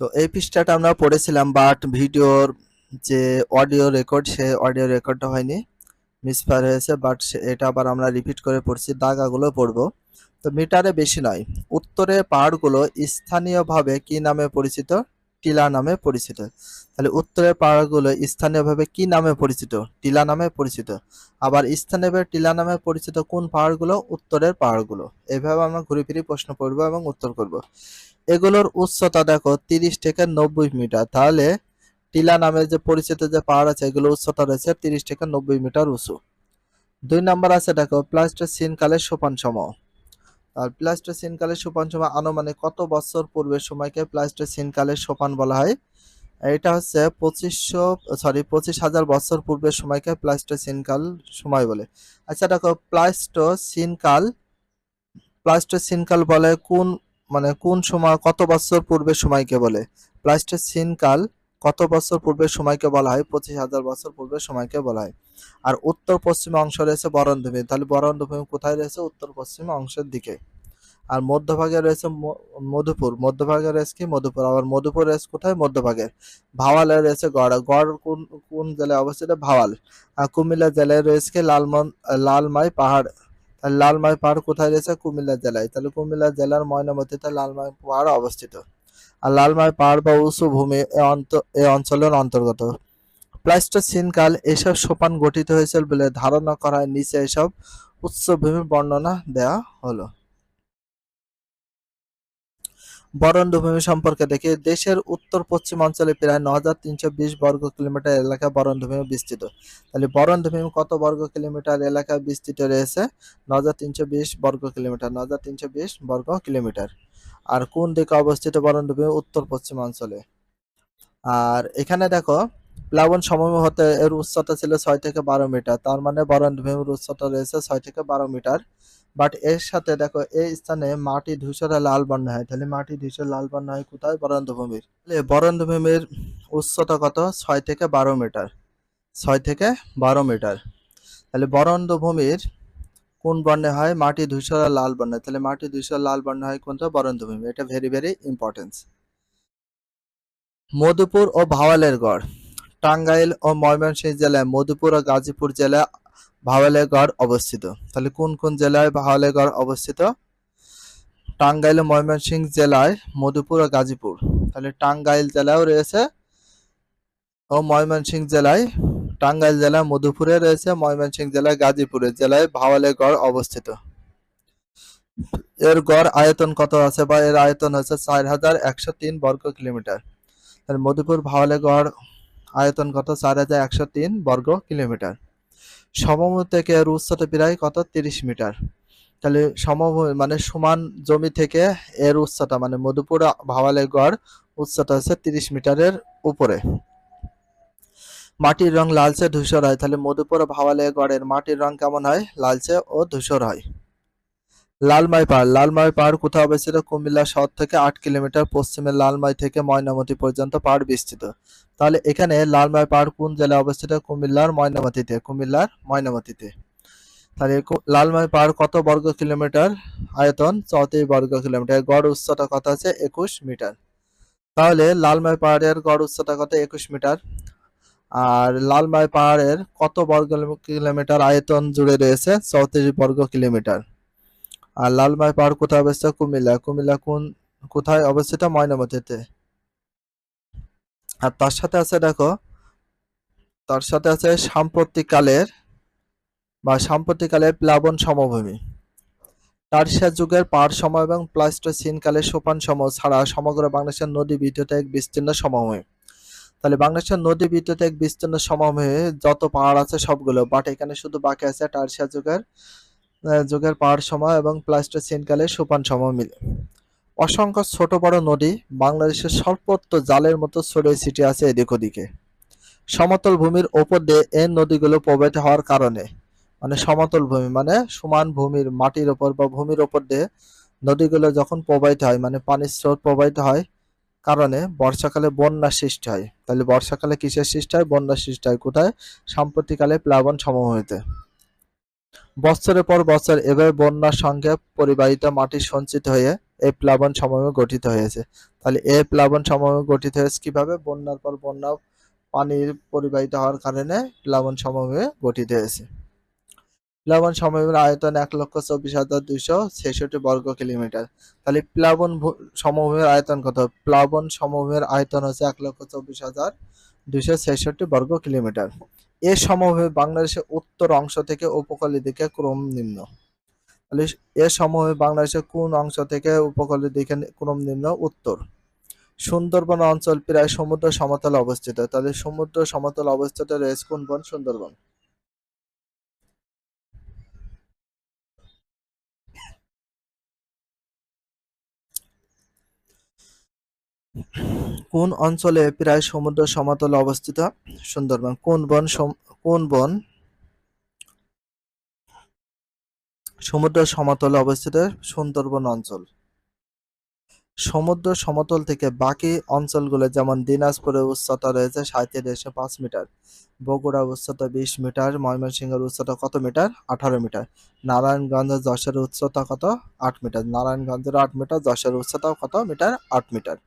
তো এই পৃষ্ঠাটা আমরা পড়েছিলাম বাট ভিডিওর যে অডিও রেকর্ড সে অডিও রেকর্ডটা হয়নি মিসফায়ার হয়েছে বাট এটা আবার আমরা রিপিট করে পড়ছি, দাগাগুলো পড়ব। তো মিটারে বেশি নয়, উত্তরে পাহাড়গুলো স্থানীয়ভাবে কি নামে পরিচিত? টিলা নামে পরিচিত। তাহলে উত্তরের পাহাড়গুলো স্থানীয়ভাবে কি নামে পরিচিত? টিলা নামে পরিচিত। আবার স্থানীয়ভাবে টিলা নামে পরিচিত কোন পাহাড়গুলো? উত্তরের পাহাড়গুলো। এভাবে আমরা ঘুরে ফিরে প্রশ্ন করব এবং উত্তর করব। এগুলোর উচ্চতা দেখো, তিরিশ থেকে নব্বই মিটার। তাহলে টিলা নামে যে পরিচিত যে পাহাড় আছে এগুলো উচ্চতা রয়েছে তিরিশ থেকে নব্বই মিটার উঁচু। দুই নাম্বার আছে দেখো প্লাস্টোসিন কালের সোপান সময়। আর প্লাস্টোসিন কালের সোপান সময় আনুমানিক কত বছর পূর্বের সময়কে প্লাস্টোসিন কালের সোপান বলা হয়? এটা হচ্ছে পঁচিশশো সরি পঁচিশ হাজার বছর পূর্বের সময়কে প্লাস্টোসিন কাল সময় বলে। আচ্ছা দেখো প্লাস্টোসিন কাল প্লাস্টোসিন বলে কোন মানে কোন সময়, কত বছর পূর্বে সময়কে বলে? প্লাস্টোসিন কাল কত বছর পূর্বে সময়কে বলা হয়? পঁচিশ হাজার বছর পূর্বে সময়কে বলা হয়। আর উত্তর পশ্চিম অংশ রয়েছে বরণভূমি তাহলে বরণভূমি কোথায় রয়েছে? উত্তর পশ্চিম অংশের দিকে। আর মধ্যভাগে রয়েছে মধুপুর। মধ্যভাগে রয়েছে কি? মধুপুর। আবার মধুপুর রয়েছে কোথায়? মধ্যভাগে। ভাওয়ালে রয়েছে গড়। গড় কোন কোন জেলায় অবস্থিত? ভাওয়াল। আর কুমিল্লা জেলায় রয়েছে লালমন, লালমাই পাহাড়। তাহলে লালমাই পাহাড় কোথায় রয়েছে? কুমিল্লা জেলায়। তাহলে কুমিল্লা জেলার ময়নামতিতে লালমাই পাহাড় অবস্থিত। আর লালমাই পাহাড় বা উঁচু ভূমি এ অঞ্চলের অন্তর্গত। প্লাস্টার সিনকাল এসব সোপান গঠিত হয়েছিল বলে ধারণা করায় নিচে এসব উচ্চভূমির বর্ণনা দেয়া হলো। বরেন্দ্রভূমি সম্পর্কে দেখি, দেশের উত্তর পশ্চিম অঞ্চলে প্রায় ন হাজার তিনশো বিশ বর্গ কিলোমিটার এলাকা বরেন্দ্রভূমি বিস্তৃত। তাহলে বরেন্দ্রভূমি কত বর্গ কিলোমিটার এলাকা বিস্তৃত রয়েছে? ন হাজার তিনশো বিশ বর্গ কিলোমিটার ন হাজার তিনশো বিশ বর্গ কিলোমিটার। আর কোন দিকে অবস্থিত বরেন্দ্রভূমি? উত্তর পশ্চিম অঞ্চলে। আর এখানে দেখো, প্লাবন সমভূমি হতে এর উচ্চতা ছিল ছয় থেকে বারো মিটার, তার মানে বরেন্দ্রভূমির উচ্চতা রয়েছে ছয় থেকে বারো মিটার। বাট এর সাথে দেখো, এই স্থানে মাটি ধূসরে লাল বর্ণ হয়। তাহলে মাটি ধূসর লাল বর্ণ হয় কোথায়? বরেন্দ্রভূমির। তাহলে বরেন্দ্রভূমির উচ্চতা কত? ছয় থেকে বারো মিটার। ছয় থেকে বারো মিটার। তাহলে বরেন্দ্রভূমির কোন বর্ণে হয়? মাটি ধূসর লাল বর্ণে। তাহলে মাটি ধূসর লাল বর্ণে হয় কোনটা? বরেন্দ্রভূমি। এটা ভেরি ভেরি ইম্পর্টেন্স মধুপুর ও ভাওয়ালের গড়। টাঙ্গাইল ও ময়মনসিংহ জেলায় মধুপুর ও গাজীপুর জেলায় ভাওয়ালের গড় অবস্থিত। তাহলে কোন কোন জেলায় ভাওয়ালের গড় অবস্থিত? টাঙ্গাইল, ময়মনসিংহ জেলায়, মধুপুর ও গাজীপুর। তাহলে টাঙ্গাইল জেলাও রয়েছে ও ময়মনসিংহ জেলায় টাঙ্গাইল জেলা মধুপুরে রয়েছে, ময়মনসিংহ জেলায় গাজীপুরের জেলায় ভাওয়ালের গড় অবস্থিত। এর গড় আয়তন কত আছে বা এর আয়তন হচ্ছে চার হাজার একশো তিন বর্গ কিলোমিটার। তাহলে মধুপুর ভাওয়ালে গড় আয়তন কত? চার হাজার একশো তিন বর্গ কিলোমিটার। সমভূমি থেকে এর উচ্চতা প্রায় কত? তিরিশ মিটার। তাহলে সমভূমি মানে সমান জমি থেকে এর উচ্চতা মানে মধুপুর ভাওয়ালে গড় উচ্চতা আছে তিরিশ মিটারের উপরে। মাটির রং লালচে ধূসর হয়। তাহলে মধুপুর ভাওয়ালে গড়ের মাটির রং কেমন হয়? লালচে ও ধূসর হয়। লালমাই পাহাড় লালমাই পাহাড় কোথাও অবস্থিত কুমিল্লা শহর থেকে আট কিলোমিটার পশ্চিমে লালমাই থেকে ময়নামতি পর্যন্ত পাহাড় বিস্তৃত। তাহলে এখানে লালমাই পাহাড় কোন জেলায় অবস্থিত? কুমিল্লার ময়নামতিতে কুমিল্লার ময়নামতিতে। তাহলে লালমাই পাহাড় কত বর্গ কিলোমিটার? আয়তন চৌত্রিশ বর্গ কিলোমিটার। গড় উচ্চতা কত আছে? একুশ মিটার। তাহলে লালমাই পাহাড়ের গড় উচ্চতা কত? একুশ মিটার। আর লালমাই পাহাড়ের কত বর্গ কিলোমিটার? আয়তন জুড়ে রয়েছে চৌত্রিশ বর্গ কিলোমিটার। আর লালমাই পাহাড় কোথায় অবস্থিত? কুমিল্লা। কুমিল্লা কোন, কোথায় অবস্থিত? ময়নামতিতে। আর তার সাথে আছে, দেখো, তার সাথে আছে সাম্প্রতিককালের বা সাম্প্রতিককালের প্লাবন সমভূমি। টারশিয়া যুগের পাহাড় সময় এবং প্লাস্টোসিন কালের সোপান সময় ছাড়া সমগ্র বাংলাদেশের নদী বিদ্যুৎ এক বিস্তীর্ণ সমভূমি। তাহলে বাংলাদেশের নদী বিদ্যুৎ এক বিস্তীর্ণ সমভূমি, যত পাহাড় আছে সবগুলো বাট এখানে শুধু বাকি আছে টারশিয়া যুগের যুগের পাহাড় সময় এবং প্লাস্টোসিন কালের সোপান সময় মিলে। অসংখ্য ছোট বড় নদী বাংলাদেশের সর্বত্র জালের মতো ছড়িয়ে ছিটিয়ে আছে এদিক ওদিকে। সমতল ভূমির ওপর দিয়ে এই নদীগুলো প্রবাহিত হওয়ার কারণে মানে সমতল ভূমি মানে সমান ভূমির মাটির ওপর বা ভূমির ওপর দিয়ে নদীগুলো যখন প্রবাহিত হয় মানে পানির স্রোত প্রবাহিত হয়, কারণে বর্ষাকালে বন্যার সৃষ্টি হয়। তাহলে বর্ষাকালে কিসের সৃষ্টি হয়? বন্যার সৃষ্টি হয় কোথায়? সাম্প্রতিককালে প্লাবন সমভূমিতে বছরের পর বছর এভাবে বন্যার সঙ্গে পরিবাহিত মাটি সঞ্চিত হয়ে এই প্লাবন সমভূমি গঠিত হয়েছে। তাহলে এই প্লাবন সমভূমি গঠিত হয়েছে কীভাবে? বন্যার পর বন্যা পানির পরিবাহিত হওয়ার কারণে প্লাবন সমভূমি গঠিত হয়েছে। প্লাবন সমভূমির আয়তন এক লক্ষ চব্বিশ হাজার দুইশো ছেষট্টি বর্গ কিলোমিটার। তাহলে প্লাবন সমভূমির আয়তন কত? প্লাবন সমভূমির আয়তন হচ্ছে এক লক্ষ চব্বিশ হাজার দুইশো ছেষট্টি বর্গ কিলোমিটার। এ সমভাবে বাংলাদেশের উত্তর অংশ থেকে উপকূলের দিকে ক্রম নিম্ন তাহলে এ সমভাবে বাংলাদেশের কোন অংশ থেকে উপকূলের দিকে ক্রম নিম্ন উত্তর। সুন্দরবন অঞ্চল প্রায় সমুদ্র সমতলে অবস্থিত। তাহলে সমুদ্র সমতল অবস্থিত রয়েছে কোন বন? সুন্দরবন। কোন অঞ্চলে প্রায় সমুদ্র সমতলে অবস্থিত? সুন্দরবন। কোন বন কোন বন সমুদ্র সমতলে অবস্থিত? সুন্দরবন অঞ্চল। সমুদ্র সমতল থেকে বাকি অঞ্চলগুলো যেমন দিনাজপুরের উচ্চতা রয়েছে সাঁত্রিশশো পাঁচ মিটার, বগুড়ার উচ্চতা বিশ মিটার, ময়মনসিংহের উচ্চতা কত মিটার? আঠারো মিটার। নারায়ণগঞ্জ যশোর উচ্চতা কত আট মিটার। নারায়ণগঞ্জের আট মিটার, যশোর উচ্চতা কত মিটার? আট মিটার।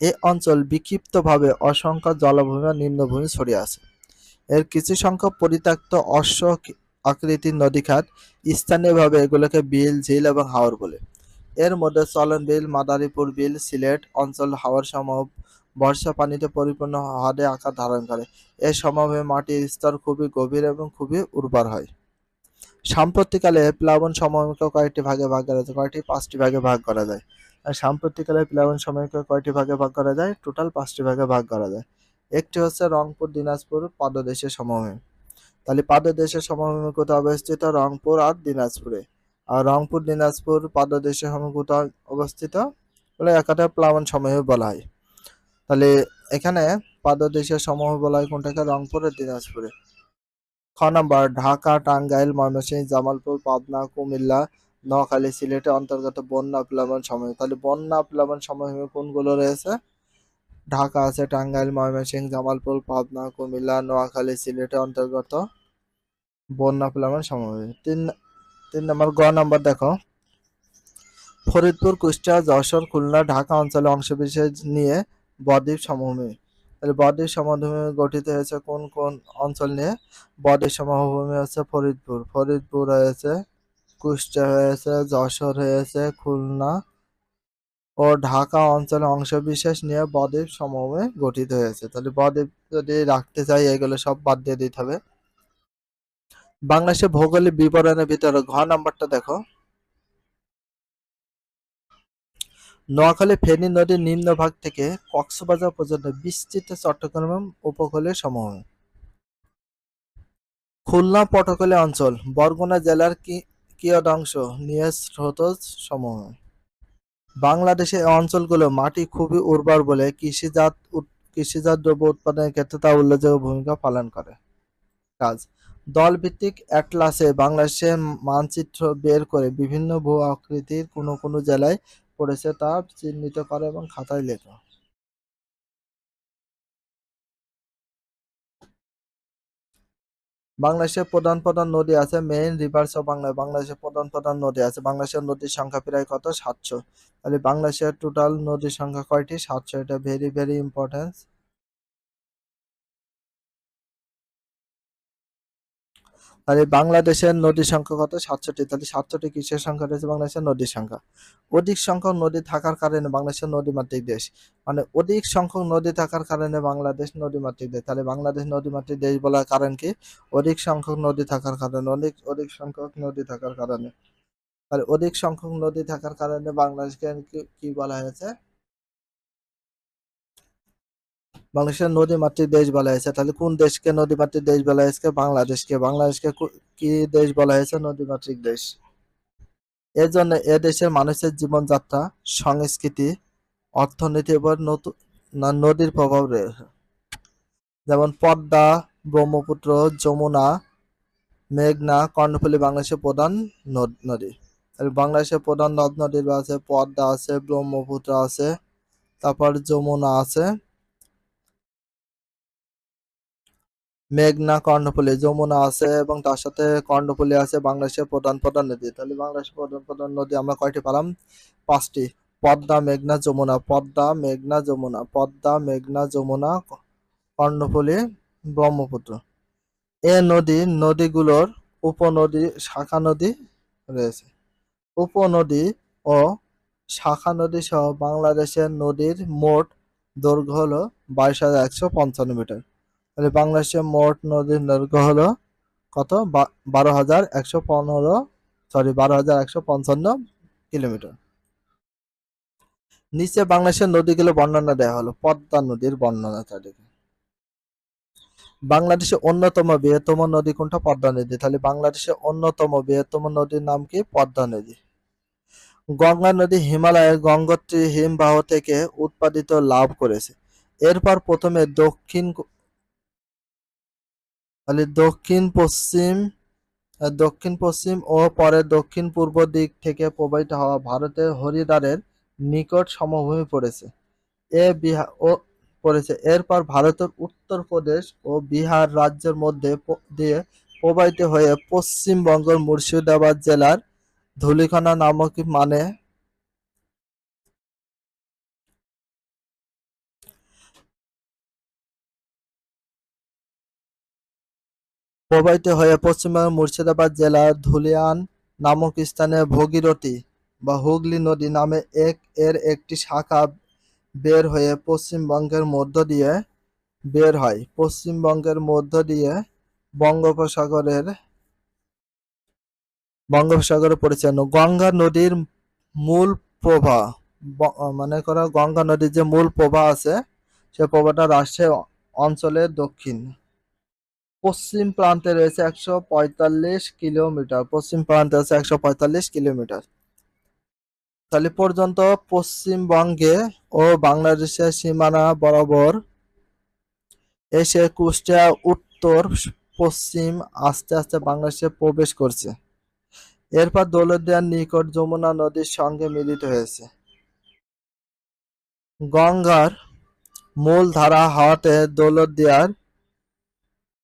এই অঞ্চল বিক্ষিপ্তভাবে অসংখ্য জলভূমি ও নিম্নভূমি ছড়িয়ে আছে। এর কিছু সংখ্যক পরিত্যক্ত অশ্ব আকৃতির নদীখাত স্থানীয়ভাবে এগুলোকে বিল, ঝিল এবং হাওর বলে। এর মধ্যে চলন বিল, মাদারীপুর বিল, সিলেট অঞ্চল হাওর সমূহ বর্ষা পানিতে পরিপূর্ণ হ্রদে আকার ধারণ করে। এ সমভূমি মাটির স্তর খুবই গভীর এবং খুবই উর্বর হয়। সাম্প্রতিককালে প্লাবন সমভূমিকে কয়েকটি ভাগে ভাগ করা যায়, কয়েকটি পাঁচটি ভাগে ভাগ করা যায়। সাম্প্রতিককালে প্লাবন সমভূমিকে কয়টি ভাগে ভাগ করা যায়? টোটাল পাঁচটি ভাগে ভাগ করা যায়। একটি হচ্ছে রংপুর, দিনাজপুর, পাদদেশের সমভূমি। তাহলে পাদদেশের সমভূমি কোথায় অবস্থিত? রংপুর আর দিনাজপুরে। আর রংপুর, দিনাজপুর, পাদদেশের সমভূমি কোথায় অবস্থিত? বলে একাটা প্লাবন সমভূমি বলা হয়। তাহলে এখানে পাদদেশের সমভূমি বলা হয় কোনটাকে? রংপুর আর দিনাজপুরে। খ নাম্বার, ঢাকা, টাঙ্গাইল, ময়মনসিংহ, জামালপুর, পাবনা, কুমিল্লা নোয়াখালী সিলেটের অন্তর্গত বন্যা প্লাবন সমভূমি তাহলে বন্যা প্লাবন সমভূমি কোনগুলো রয়েছে? ঢাকা আছে টাঙ্গাইল, ময়মনসিংহ, জামালপুর, পাবনা, কুমিল্লা, নোয়াখালী সিলেটের অন্তর্গত বন্যা প্লাবন সমভূমি তিন তিন নম্বর গ নাম্বার দেখো। ফরিদপুর, কুষ্টিয়া, যশোর, খুলনা, ঢাকা অঞ্চলে অংশবিশেষ নিয়ে বদ্বীপ সমভূমি। তাহলে বদ্বীপ সমভূমি গঠিত হয়েছে কোন কোন অঞ্চল নিয়ে? বদ্বীপ সমভূমি হচ্ছে ফরিদপুর। ফরিদপুর হয়েছে কুষ্টিয়া হয়েছে, যশোর হয়েছে, খুলনা ও ঢাকা অঞ্চলে অংশবিশেষ নিয়ে বদ্বীপ সমভূমি গঠিত হয়েছে। তাহলে বদ্বীপ যদি রাখতে চাই, এগুলো সব বাদ দিয়ে দিতে হবে। বাংলাদেশের ভৌগোলিক বিবরণের ভিতরে ঘ নাম্বারটা দেখো। নোয়াখালী ফেনী নদীর নিম্নভাগ থেকে কক্সবাজার পর্যন্ত বিস্তৃত চট্টগ্রাম উপকূলের সমভূমি খুলনা পটকলী অঞ্চল, বরগুনা জেলার কি কিয়দাংশ নিয়ে স্রোতজ সমভূমি বাংলাদেশের অঞ্চলগুলো মাটি খুবই উর্বর বলে কৃষিজাত কৃষিজাত দ্রব্য উৎপাদনের ক্ষেত্রে তা উল্লেখযোগ্য ভূমিকা পালন করে। কাজ, দলভিত্তিক অ্যাটলাসে বাংলাদেশের মানচিত্র বের করে বিভিন্ন ভূ আকৃতির কোনো কোনো জেলায় পড়েছে তা চিহ্নিত করে এবং খাতায় লেখো। বাংলাদেশের প্রধান প্রধান নদী আছে মেইন রিভার্স অফ বাংলা, বাংলাদেশের প্রধান প্রধান নদী আছে। বাংলাদেশের নদীর সংখ্যা প্রায় কত? সাতশো। তাহলে বাংলাদেশের টোটাল নদীর সংখ্যা কয়টি? সাতশো। এটা ভেরি ভেরি ইম্পর্টেন্ট তাহলে বাংলাদেশের নদীর সংখ্যা কত? সাতষট্টি। তাহলে সাতষট্টি কিসের সংখ্যা রয়েছে? বাংলাদেশের নদীর সংখ্যা। অধিক সংখ্যক নদী থাকার কারণে বাংলাদেশের নদীমাতৃক দেশ। মানে অধিক সংখ্যক নদী থাকার কারণে বাংলাদেশ নদীমাতৃক দেশ। তাহলে বাংলাদেশ নদীমাতৃক দেশ বলার কারণ কি? অধিক সংখ্যক নদী থাকার কারণে অনেক অধিক সংখ্যক নদী থাকার কারণে। তাহলে অধিক সংখ্যক নদী থাকার কারণে বাংলাদেশকে কি বলা হয়েছে? বাংলাদেশের নদীমাতৃক দেশ বলা হয়েছে। তাহলে কোন দেশকে নদীমাতৃক দেশ বলা হয়েছে? বাংলাদেশকে? বাংলাদেশকে কি দেশ বলা হয়েছে? নদীমাতৃক দেশ। এর জন্য এ দেশের মানুষের জীবনযাত্রা, সংস্কৃতি অর্থনীতির উপর নতুন নদীর প্রভাব রয়েছে যেমন পদ্মা, ব্রহ্মপুত্র, যমুনা, মেঘনা, কর্ণফুলী বাংলাদেশের প্রধান নদ- নদী। বাংলাদেশের প্রধান নদ নদীর আছে, পদ্মা আছে, ব্রহ্মপুত্র আছে, তারপর যমুনা আছে। মেঘনা কর্ণফুলী, যমুনা আছে এবং তার সাথে কর্ণফুলী আছে বাংলাদেশের প্রধান প্রধান নদী। তাহলে বাংলাদেশের প্রধান প্রধান নদী আমরা কয়টি পেলাম? পাঁচটি। পদ্মা, মেঘনা, যমুনা। পদ্মা, মেঘনা, যমুনা। পদ্মা, মেঘনা, যমুনা, কর্ণফুলী, ব্রহ্মপুত্র। এ নদী, নদীগুলোর উপনদী, শাখা নদী রয়েছে। উপনদী ও শাখা নদী সহ বাংলাদেশের নদীর মোট দৈর্ঘ্য হলো বাইশ হাজার একশো পঞ্চান্ন মিটার। তাহলে বাংলাদেশের মোট নদীর দৈর্ঘ্য হলো কত? বারো হাজার একশো পনেরো সরি বারো হাজার একশো পঞ্চান্ন কিলোমিটার। নিচে বাংলাদেশের নদীগুলো বর্ণনা দেওয়া হলো, পদ্মা নদীর বর্ণনা চারিদিকে বাংলাদেশের অন্যতম বৃহত্তম নদী কোনটা? পদ্মা নদী। তাহলে বাংলাদেশের অন্যতম বৃহত্তম নদীর নাম কি? পদ্মা নদী। গঙ্গা নদী হিমালয়ের গঙ্গোত্রী হিমবাহ থেকে উৎপাদিত লাভ করেছে। এরপর প্রথমে দক্ষিণ তাহলে দক্ষিণ, পশ্চিম দক্ষিণ, পশ্চিম ও পরে দক্ষিণ, পূর্ব দিক থেকে প্রবাহিত হওয়া ভারতের হরিদ্বারের নিকট সমভূমি পড়েছে। এ বিহার ও পড়েছে। এরপর ভারতের উত্তরপ্রদেশ ও বিহার রাজ্যের মধ্যে দিয়ে প্রবাহিত হয়ে পশ্চিমবঙ্গের মুর্শিদাবাদ জেলার ধুলিখানা নামক মানে প্রবাহিত হয়ে পশ্চিমবঙ্গের মুর্শিদাবাদ জেলার ধুলিয়ান নামক স্থানে ভগীরথী বা হুগলি নদী নামে এক এর একটি শাখা বের হয়ে পশ্চিমবঙ্গের মধ্য দিয়ে বের হয়। পশ্চিমবঙ্গের মধ্য দিয়ে বঙ্গোপসাগরের বঙ্গোপসাগরে পরিচালনা গঙ্গা নদীর মূল প্রভা মনে করো গঙ্গা নদীর যে মূল প্রভা আছে, সে প্রভাটা রাষ্ট্রের অঞ্চলের দক্ষিণ। পশ্চিম প্রান্তে রয়েছে একশো পঁয়তাল্লিশ কিলোমিটার। পশ্চিম প্রান্তে আছে একশো পঁয়তাল্লিশ কিলোমিটার। তাহলে পর্যন্ত পশ্চিমবঙ্গে ও বাংলাদেশের সীমানা বরাবর এসে কুষ্টিয়া, উত্তর, পশ্চিম আস্তে আস্তে বাংলাদেশে প্রবেশ করছে। এরপর দৌলতদিয়ার নিকট যমুনা নদীর সঙ্গে মিলিত হয়েছে। গঙ্গার মূল ধারা হওয়াতে দৌলতদিয়ার